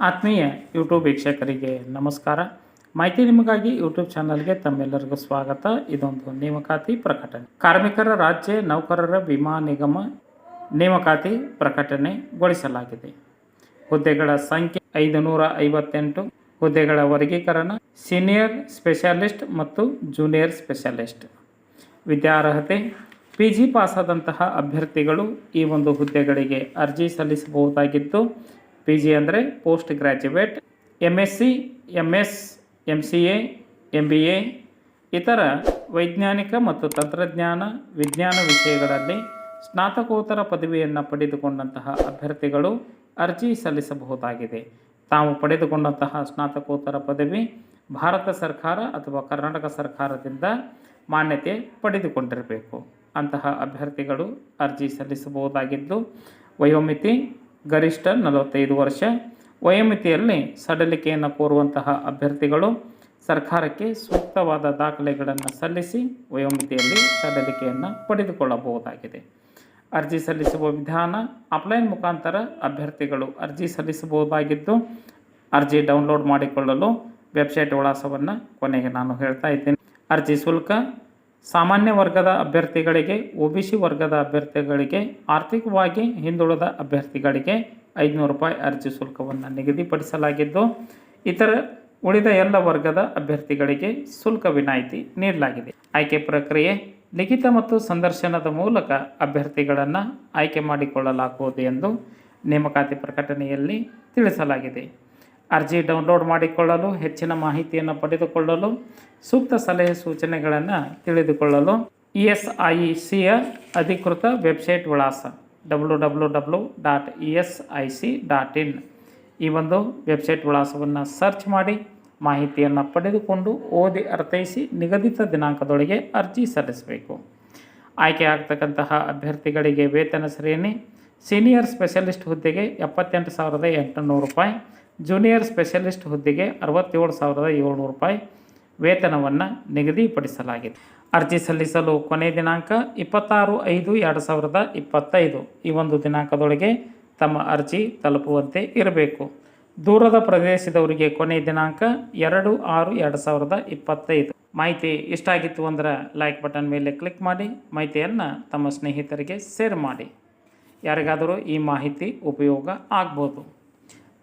ಆತ್ಮೀಯ ಯೂಟ್ಯೂಬ್ ವೀಕ್ಷಕರಿಗೆ ನಮಸ್ಕಾರ. ಮಾಹಿತಿ ನಿಮಗಾಗಿ ಯೂಟ್ಯೂಬ್ ಚಾನಲ್ಗೆ ತಮ್ಮೆಲ್ಲರಿಗೂ ಸ್ವಾಗತ. ಇದೊಂದು ನೇಮಕಾತಿ ಪ್ರಕಟಣೆ. ಕಾರ್ಮಿಕರ ರಾಜ್ಯ ನೌಕರರ ವಿಮಾ ನಿಗಮ ನೇಮಕಾತಿ ಪ್ರಕಟಣೆಗೊಳಿಸಲಾಗಿದೆ. ಹುದ್ದೆಗಳ ಸಂಖ್ಯೆ ಐದು ನೂರ ಐವತ್ತೆಂಟು ಹುದ್ದೆಗಳ ವರ್ಗೀಕರಣ ಸೀನಿಯರ್ ಸ್ಪೆಷಲಿಸ್ಟ್ ಮತ್ತು ಜೂನಿಯರ್ ಸ್ಪೆಷಲಿಸ್ಟ್. ವಿದ್ಯಾರ್ಹತೆ ಪಿ ಜಿ ಪಾಸಾದಂತಹ ಅಭ್ಯರ್ಥಿಗಳು ಈ ಒಂದು ಹುದ್ದೆಗಳಿಗೆ ಅರ್ಜಿ ಸಲ್ಲಿಸಬಹುದಾಗಿದ್ದು ಪಿ ಜಿ ಅಂದರೆ post graduate M S C M S M C A M B A ಇತರ ವೈಜ್ಞಾನಿಕ ಮತ್ತು ತಂತ್ರಜ್ಞಾನ, ವಿಜ್ಞಾನ ವಿಷಯಗಳಲ್ಲಿ ಸ್ನಾತಕೋತ್ತರ ಪದವಿಯನ್ನು ಪಡೆದುಕೊಂಡಂತಹ ಅಭ್ಯರ್ಥಿಗಳು ಅರ್ಜಿ ಸಲ್ಲಿಸಬಹುದಾಗಿದೆ. ತಾವು ಪಡೆದುಕೊಂಡಂತಹ ಸ್ನಾತಕೋತ್ತರ ಪದವಿ ಭಾರತ ಸರ್ಕಾರ ಅಥವಾ ಕರ್ನಾಟಕ ಸರ್ಕಾರದಿಂದ ಮಾನ್ಯತೆ ಪಡೆದುಕೊಂಡಿರಬೇಕು. ಅಂತಹ ಅಭ್ಯರ್ಥಿಗಳು ಅರ್ಜಿ ಸಲ್ಲಿಸಬಹುದಾಗಿದ್ದು, ವಯೋಮಿತಿ ಗರಿಷ್ಠ ನಲವತ್ತೈದು ವರ್ಷ. ವಯೋಮಿತಿಯಲ್ಲಿ ಸಡಲಿಕೆಯನ್ನು ಕೋರುವಂತಹ ಅಭ್ಯರ್ಥಿಗಳು ಸರ್ಕಾರಕ್ಕೆ ಸೂಕ್ತವಾದ ದಾಖಲೆಗಳನ್ನು ಸಲ್ಲಿಸಿ ವಯೋಮಿತಿಯಲ್ಲಿ ಸಡಲಿಕೆಯನ್ನು ಪಡೆದುಕೊಳ್ಳಬಹುದಾಗಿದೆ. ಅರ್ಜಿ ಸಲ್ಲಿಸುವ ವಿಧಾನ ಆಫ್ಲೈನ್ ಮುಖಾಂತರ ಅಭ್ಯರ್ಥಿಗಳು ಅರ್ಜಿ ಸಲ್ಲಿಸಬಹುದಾಗಿದ್ದು, ಅರ್ಜಿ ಡೌನ್ಲೋಡ್ ಮಾಡಿಕೊಳ್ಳಲು ವೆಬ್ಸೈಟ್ ವಿಳಾಸವನ್ನು ಕೊನೆಗೆ ನಾನು ಹೇಳ್ತಾ ಇದ್ದೇನೆ. ಅರ್ಜಿ ಶುಲ್ಕ ಸಾಮಾನ್ಯ ವರ್ಗದ ಅಭ್ಯರ್ಥಿಗಳಿಗೆ ಒ ಬಿ ಸಿ ವರ್ಗದ ಅಭ್ಯರ್ಥಿಗಳಿಗೆ, ಆರ್ಥಿಕವಾಗಿ ಹಿಂದುಳಿದ ಅಭ್ಯರ್ಥಿಗಳಿಗೆ ಐದುನೂರು ರೂಪಾಯಿ ಅರ್ಜಿ ಶುಲ್ಕವನ್ನು ನಿಗದಿಪಡಿಸಲಾಗಿದ್ದು, ಇತರ ಉಳಿದ ಎಲ್ಲ ವರ್ಗದ ಅಭ್ಯರ್ಥಿಗಳಿಗೆ ಶುಲ್ಕ ವಿನಾಯಿತಿ ನೀಡಲಾಗಿದೆ. ಆಯ್ಕೆ ಪ್ರಕ್ರಿಯೆ ಲಿಖಿತ ಮತ್ತು ಸಂದರ್ಶನದ ಮೂಲಕ ಅಭ್ಯರ್ಥಿಗಳನ್ನು ಆಯ್ಕೆ ಮಾಡಿಕೊಳ್ಳಲಾಗುವುದು ಎಂದು ನೇಮಕಾತಿ ಪ್ರಕಟಣೆಯಲ್ಲಿ ತಿಳಿಸಲಾಗಿದೆ. ಅರ್ಜಿ ಡೌನ್ಲೋಡ್ ಮಾಡಿಕೊಳ್ಳಲು, ಹೆಚ್ಚಿನ ಮಾಹಿತಿಯನ್ನು ಪಡೆದುಕೊಳ್ಳಲು, ಸೂಕ್ತ ಸಲಹೆ ಸೂಚನೆಗಳನ್ನು ತಿಳಿದುಕೊಳ್ಳಲು ಇ ಎಸ್ ಐ ಸಿಯ ಅಧಿಕೃತ ವೆಬ್ಸೈಟ್ ವಿಳಾಸ W W W dot E S I C dot in. ಈ ಒಂದು ವೆಬ್ಸೈಟ್ ವಿಳಾಸವನ್ನು ಸರ್ಚ್ ಮಾಡಿ ಮಾಹಿತಿಯನ್ನು ಪಡೆದುಕೊಂಡು ಓದಿ ಅರ್ಥೈಸಿ ನಿಗದಿತ ದಿನಾಂಕದೊಳಗೆ ಅರ್ಜಿ ಸಲ್ಲಿಸಬೇಕು. ಆಯ್ಕೆ ಆಗ್ತಕ್ಕಂತಹ ಅಭ್ಯರ್ಥಿಗಳಿಗೆ ವೇತನ ಶ್ರೇಣಿ, ಸೀನಿಯರ್ ಸ್ಪೆಷಲಿಸ್ಟ್ ಹುದ್ದೆಗೆ ಎಪ್ಪತ್ತೆಂಟು ಸಾವಿರದ ಎಂಟುನೂರು ರೂಪಾಯಿ ಜೂನಿಯರ್ ಸ್ಪೆಷಲಿಸ್ಟ್ ಹುದ್ದೆಗೆ ಅರವತ್ತೇಳು ಸಾವಿರದ ಏಳ್ನೂರು ರೂಪಾಯಿ ವೇತನವನ್ನು ನಿಗದಿಪಡಿಸಲಾಗಿದೆ. ಅರ್ಜಿ ಸಲ್ಲಿಸಲು ಕೊನೆಯ ದಿನಾಂಕ ಇಪ್ಪತ್ತಾರು ಐದು ಎರಡು ಸಾವಿರದ ಇಪ್ಪತ್ತೈದು. ಈ ಒಂದು ದಿನಾಂಕದೊಳಗೆ ತಮ್ಮ ಅರ್ಜಿ ತಲುಪುವಂತೆ ಇರಬೇಕು. ದೂರದ ಪ್ರದೇಶದವರಿಗೆ ಕೊನೆಯ ದಿನಾಂಕ ಎರಡು ಆರು ಎರಡು ಸಾವಿರದ ಇಪ್ಪತ್ತೈದು. ಮಾಹಿತಿ ಇಷ್ಟ ಆಗಿತ್ತು ಅಂದ್ರೆ ಲೈಕ್ ಬಟನ್ ಮೇಲೆ ಕ್ಲಿಕ್ ಮಾಡಿ, ಮಾಹಿತಿಯನ್ನು ತಮ್ಮ ಸ್ನೇಹಿತರಿಗೆ ಶೇರ್ ಮಾಡಿ. ಯಾರಿಗಾದರೂ ಈ ಮಾಹಿತಿ ಉಪಯೋಗ ಆಗ್ಬೋದು.